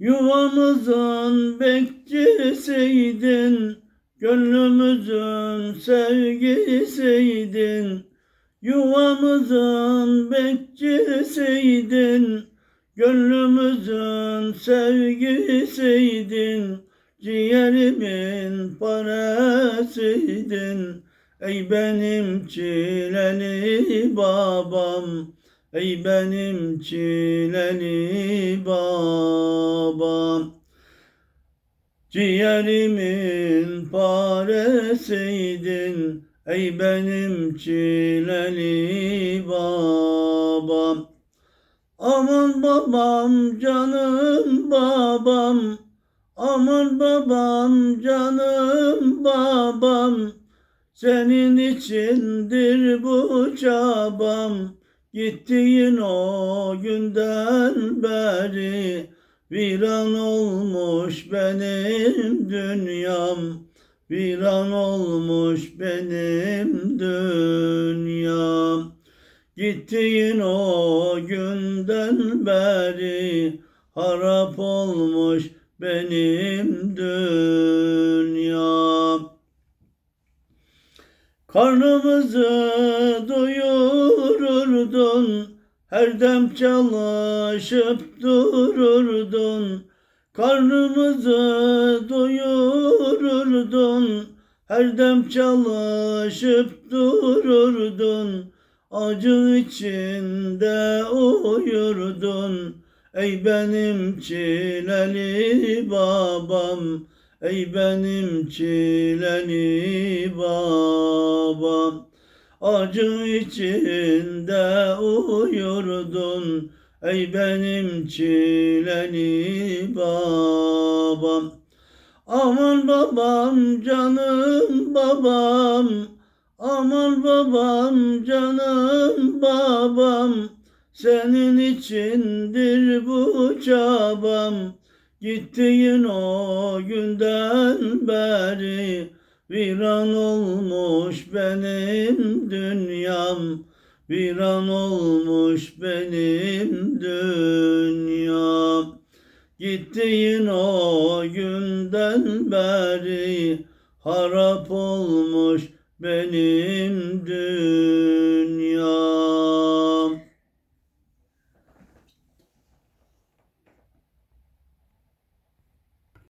Yuvamızın bekçisiydin, gönlümüzün sevgisiydin. Yuvamızın bekçisiydin, gönlümüzün sevgisiydin. Ciğerimin parasıydın, ey benim çileli babam. Ey benim çileli babam Ciğerimin paresiydin. Ey benim çileli babam Aman babam canım babam Aman babam canım babam. Senin içindir bu çabam Gittiğin o günden beri Viran olmuş benim dünyam. Viran olmuş benim dünyam. Gittiğin o günden beri Harap olmuş benim dünyam. Karnımızı doyururdun, her dem çalışıp dururdun. Karnımızı doyururdun, her dem çalışıp dururdun. Acı içinde uyurdun, ey benim çileli babam. Ey benim çileli babam Acı içinde uyurdun Ey benim çileli babam. Aman babam canım babam Aman babam canım babam. Senin içindir bu çabam Gittiğin o günden beri Viran olmuş benim dünyam. Viran olmuş benim dünyam. Gittiğin o günden beri Harap olmuş benim dünyam